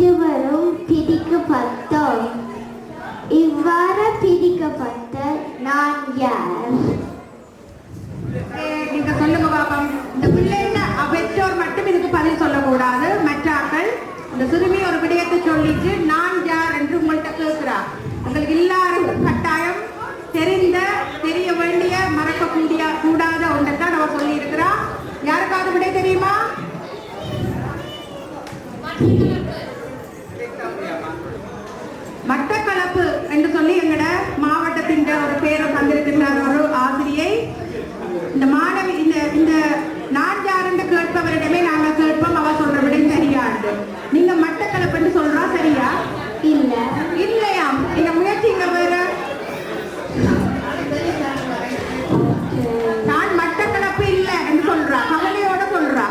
இருவரும் பிரிக்கப்பட்டோம். இவ்வாறு பிரிக்கப்பட்ட நான் யார்? நீங்க சொல்லுங்க பாப்பா இந்த பிள்ளைங்க பெற்றோர் மட்டும் இதுக்கு பதில் சொல்லக்கூடாது. மற்றாக்கள் இந்த சிறுமி ஒரு விடயத்தை சொல்லிட்டு நான் யார் என்று உங்கள்கிட்ட கேட்கிறார் உங்களுக்கு எல்லாரும் கட்டாயம் தெரிந்த தெரிய வேண்டிய மறக்கக்கூடிய கூடாத ஒன்றை தான் நம்ம சொல்லி யாருக்காவது விடை தெரியுமா மட்டக்களப்பு என்று சொல்லி எங்கட மாவட்டத்தின் ஒரு பேரை தந்திருக்கின்றார் ஒரு ஆசிரியை இந்த மாணவி இந்த இந்த நான் யாருன்னு கேட்பவரிடமே நாங்கள் கேட்போம் அவ சொல்ற விட சரியாண்டு நீங்க மட்டக்களப்புன்னு சொல்றா சரியா இல்ல இல்லையா நீங்க முயற்சிங்க வேற நான் மட்டக்களப்பு இல்ல என்று சொல்றா கவலையோட சொல்றா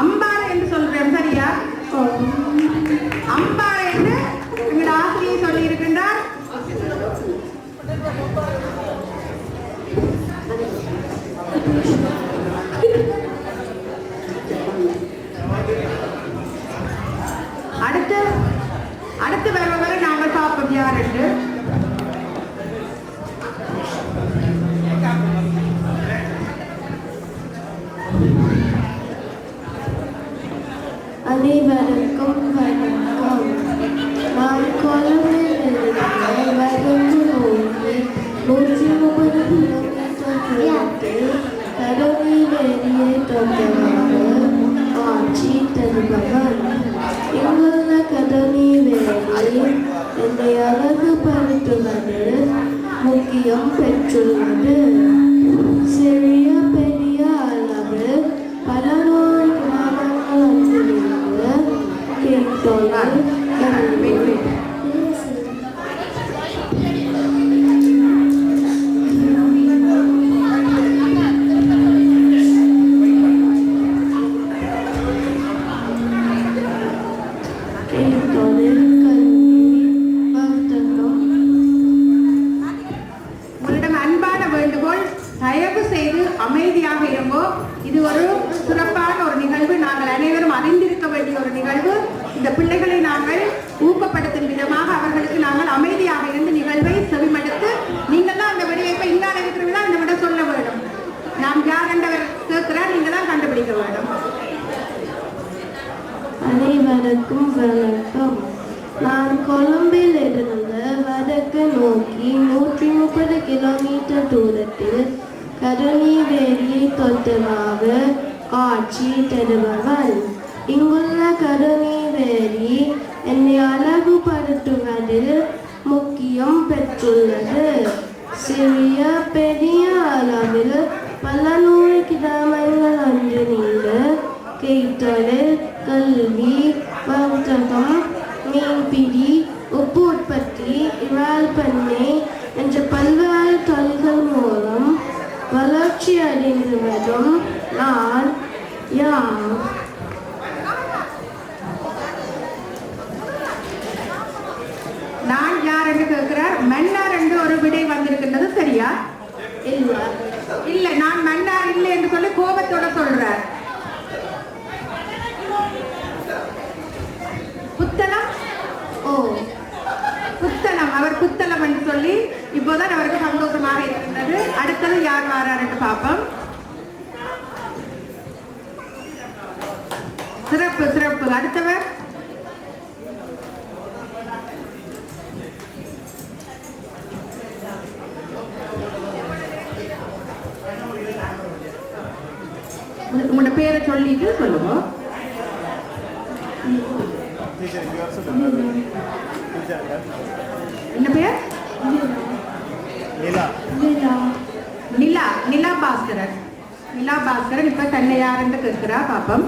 அம்பாறை என்று சொல்றேன் சரியா அம்பாறை என்று எங்களோட ஆசிரியை சொல்லி இருக்கின்றார் அடுத்து அடுத்து வருபவரை நாங்கள் பார்ப்போம் யார் என்று அனைவருக்கும் வணக்கம் நான் கொழும்பிலிருந்து வடக்கு நோக்கி நூற்றி முப்பது கிலோமீட்டர் தூரத்தில் கரோனி வெளியே தொந்தரவாக ஆட்சி தருபவர் இங்குள்ள கதனி வேலி என்னை அழகுபடுத்துவது முக்கியம் பெற்றுள்ளது. சிறிய கொழும்பில் இருந்து வடக்கு நோக்கி நூற்றி முப்பது கிலோமீட்டர் தூரத்தில் கருணி வேலியை தொட்டமாக காட்சி தருபவன் இங்குள்ள கருணி வேலி என்னை அழகுபடுத்துவதில் முக்கியம் பெற்றுள்ளது. சிறிய பெரிய அளவில் பல நூறு கிராமங்கள் அன்று நீண்டு கைத்தொழில் கல்வி வர்த்தகம் மீன்பிடி உப்பு உற்பத்தி இறால் பண்ணை என்ற பல்வேறு தொழில்கள் மூலம் வளர்ச்சி அடைந்து வரும் நான் யார் நான் யார் என்று கேட்கிறார் மன்னார் என்று ஒரு விடை வந்திருக்கின்றது சரியா இல்லை இல்லை நான் மன்னார் இல்லை என்று சொல்லி கோபத்தோட சொல்றார் புத்தளம் ஓ புத்தளம் அவர் புத்தளம் என்று சொல்லி இப்போதான் அவருக்கு சந்தோஷமாக இருக்கின்றது அடுத்தது யார் வாரார் என்று பார்ப்போம். சிறப்பு சிறப்பு. அடுத்தவர்? உங்களோட பேரை சொல்லிட்டு சொல்லுங்க. Teacher, நிலா பாஸ்கரன் இப்ப தன்னை யாருன்னு கேட்கிறா பாப்போம்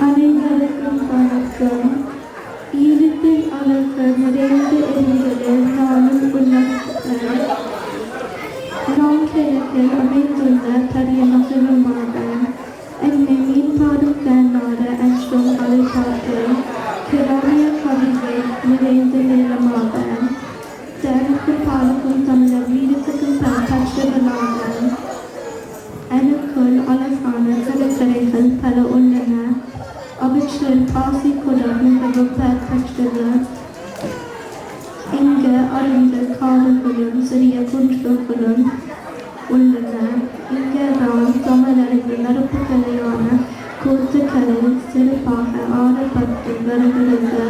அனைவருக்கும் மிகவும் பெற்றது இங்கு அறிந்த காடுகளும் சிறிய குன்றுகளும் உள்ளன இங்கே தான் தமிழரின் நடப்புகளையான கூத்துக்களை சிறப்பாக ஆடப்பட்டு வருகிறது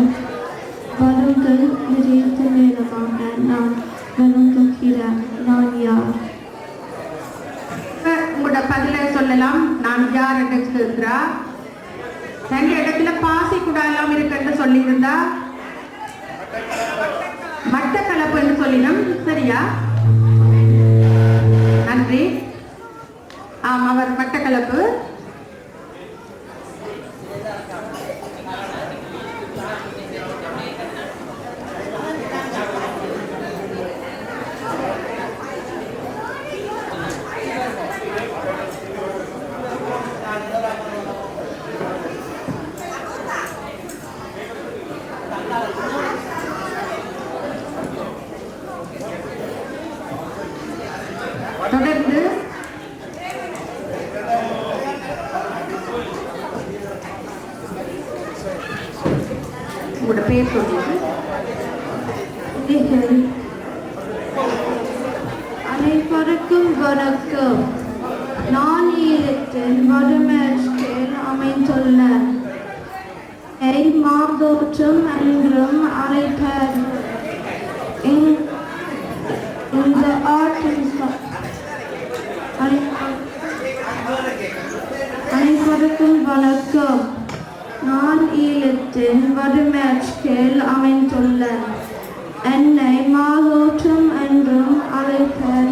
allá பேர் சொல்லுங்க அனைவருக்கும் வணக்கம். நான் ஈழத்தில் வடமேற்கில் அமைந்துள்ள எய் மாதோற்றம் என்றும் அழைப்பர் இந்த ஆற்றின் அனைவருக்கும் வணக்கம். நான் ஈழத்தின் வடமேற்கில் அமைந்துள்ள என்னை மாதோற்றம் என்றும் அழைப்பார்கள்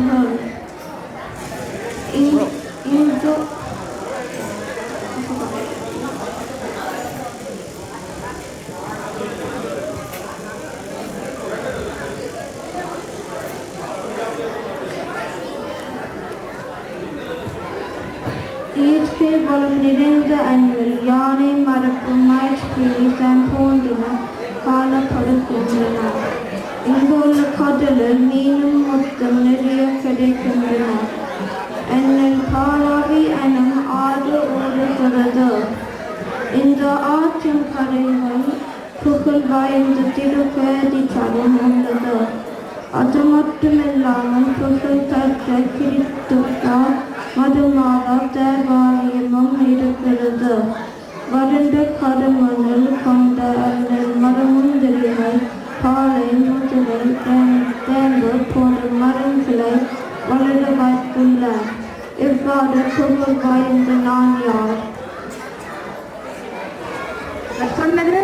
காணப்படுகின்றன இங்குள்ள கடலில் மீனும் மொத்தம் நிறைய கிடைக்கின்றன என்னில் பாலாவி எனும் ஆறு ஓடுகிறது இந்த ஆற்றின் கரைகள் புகழ் வாய்ந்த திருப்பதி தரம் உள்ளது அது மட்டுமில்லாமல் புகழ் பெற்ற கிறித்துவ மதுமாதா தேவாலயமும் இருக்கிறது. வறண்ட கருமணல் கொண்ட அண்ணல் மரமுந்திரிகள் பாலை முதுகை தேங்கு போன்ற மரங்களை வளர வாய்ப்புள்ள இவ்வாறு புகழ் வாய்ந்த நான் யார்? அவர் சொன்னது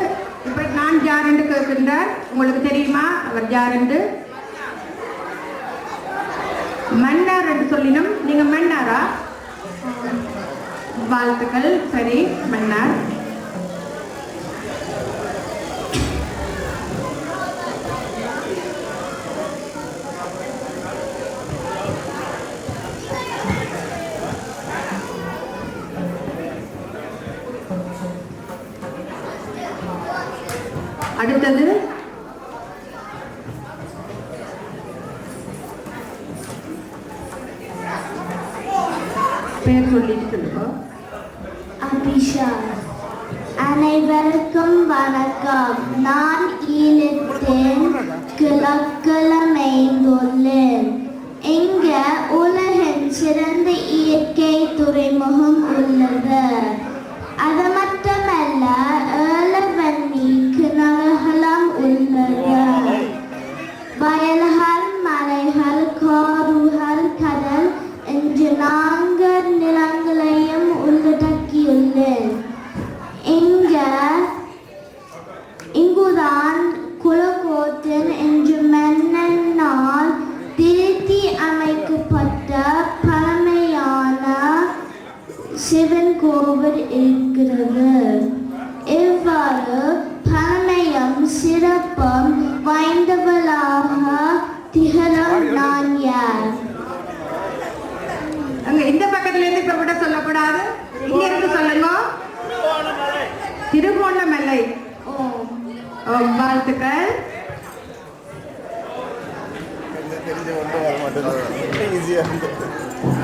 இப்ப நான் யார் என்று கேட்கின்றார். உங்களுக்கு தெரியுமா? அவர் யார் என்று? மன்னார் என்று சொல்லினோம் நீங்க மன்னாரா? வாழ்த்துக்கள் சரி மன்னார். அடுத்தது சிறப்பும் வாய்ந்தவளாக திகழும் நான் யார்? அங்க இந்த பக்கத்துல இருந்து இப்ப விட சொல்லக்கூடாது. இங்க இருந்து சொல்லுங்க. திருகோணமலை. வாழ்த்துக்கள். தெரிஞ்சு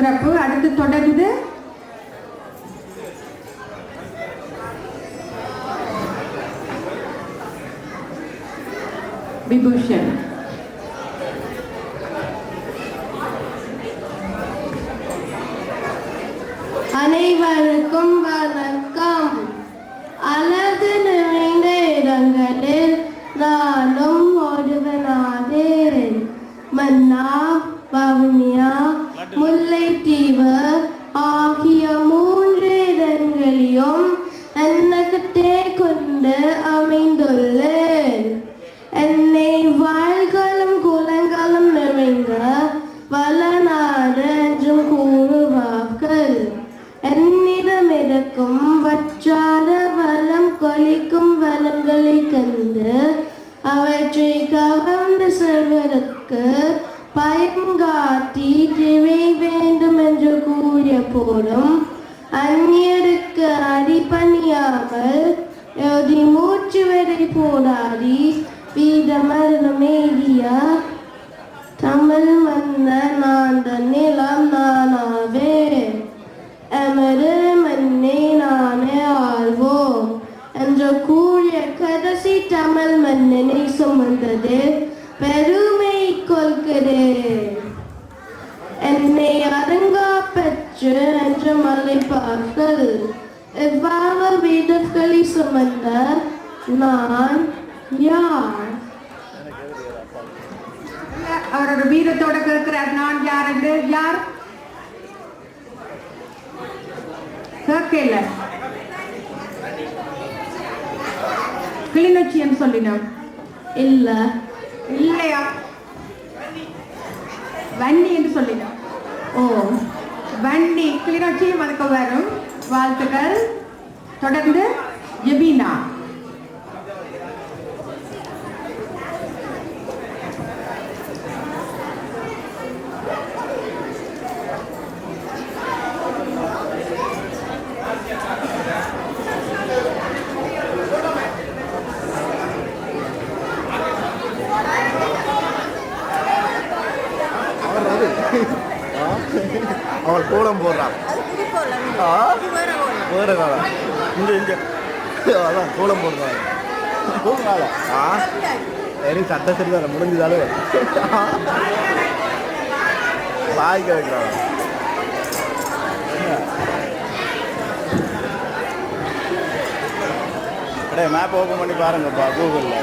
சிறப்பு. அடுத்து தொடர்ந்து விபூஷன். வரை பீதமர் வீத தமிழ் மன்னர் நான் நிலம் நானாவே எமது மன்னே நானே ஆழ்வோம் என்ற கூழிய கடைசி தமிழ் மன்னனை சுமந்தது பெருமை கொள்கிறேன் என்னை அருங்கா பெற்று என்று பார்க்கல் எவ்வாறு வீடுகளை சுமந்த நான் யார்? அவர் ஒரு வீரத்தோட கேட்கிறார். நான் யார் என்று யார்? கேட்கல. கிளிநொச்சியம் சொல்லினோம். இல்ல. இல்லையா? வன்னி என்று சொல்லினோம். ஓ. வன்னி கிளிநொச்சியும் அதுக்கு வரும். வாழ்த்துக்கள். தொடர்ந்து ஜெபீனா அதான் கோலம் போடுறாள் போடுறாள் ஆ? சரி சட்ட சரி தானே முடிஞ்சுதாலே. வாய்க்க வைக்கிறாள் மேப் ஓப்பன் பண்ணி பாருங்கப்பா கூகுளில்